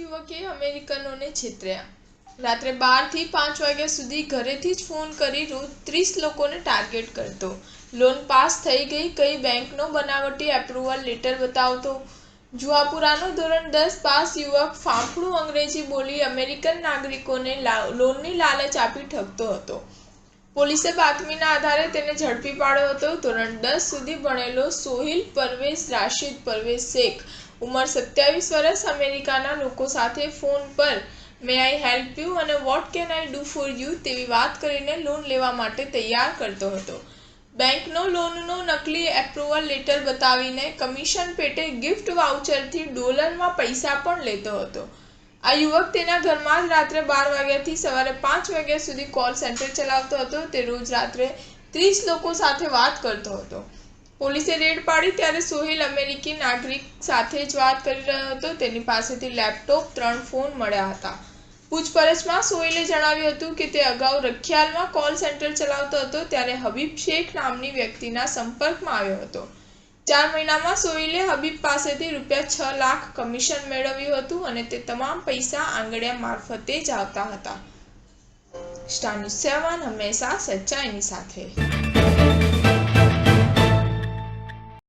યુવકે અમેરિકનોને છેતર્યા. રાત્રે બારથી પાંચ વાગ્યા સુધી ઘરેથી જ ફોન કરી રોજ ત્રીસ લોકોને ટાર્ગેટ કરતો. લોન પાસ થઈ ગઈ, કઈ બેંકનો બનાવટી એપ્રુવલ લેટર બતાવતો. જુહાપુરાનો ધોરણ દસ પાસ યુવક ફાંફડું અંગ્રેજી બોલી અમેરિકન નાગરિકોને લોનની લાલચ આપી ઠગતો હતો. પોલીસે બાતમીના આધારે તેને ઝડપી પાડ્યો હતો. ધોરણ દસ સુધી ભણેલો સોહિલ પરવેઝ રાશિદ પરવેઝ શેખ ઉંમર સત્યાવીસ વર્ષ, અમેરિકાના લોકો સાથે ફોન પર મે આઈ હેલ્પ યુ અને what can I do for you તેવી વાત કરીને લોન લેવા માટે તૈયાર કરતો હતો. બેંકનો લોનનો નકલી એપ્રુવલ લેટર બતાવીને કમિશન પેટે ગિફ્ટ વાઉચરથી ડોલરમાં પૈસા પણ લેતો હતો. આ યુવક તેના ઘરમાં જ રાત્રે બાર વાગ્યાથી સવારે પાંચ વાગ્યા સુધી કોલ સેન્ટર ચલાવતો હતો. તે રોજ રાત્રે ત્રીસ લોકો સાથે વાત કરતો હતો. પોલીસે રેડ પાડી ત્યારે સોહિલ અમેરિકી નાગરિક સાથે જ વાત કરી રહ્યો હતો. તેની પાસેથી લેપટોપ, ત્રણ ફોન મળ્યા હતા. પૂછપરછમાં સોહિલે જણાવ્યું હતું કે તે અગાઉ રખિયાલમાં કોલ સેન્ટર ચલાવતો હતો, ત્યારે હબીબ શેખ નામની વ્યક્તિના સંપર્કમાં આવ્યો હતો. ચાર મહિનામાં સોહેલે હબીબ પાસેથી રૂપિયા છ લાખ કમિશન મેળવ્યું હતું અને તે તમામ પૈસા આંગળિયા મારફતે જ આવતા હતા. સ્ટાર ન્યૂઝ સેવન હંમેશા સચ્ચાઈની સાથે.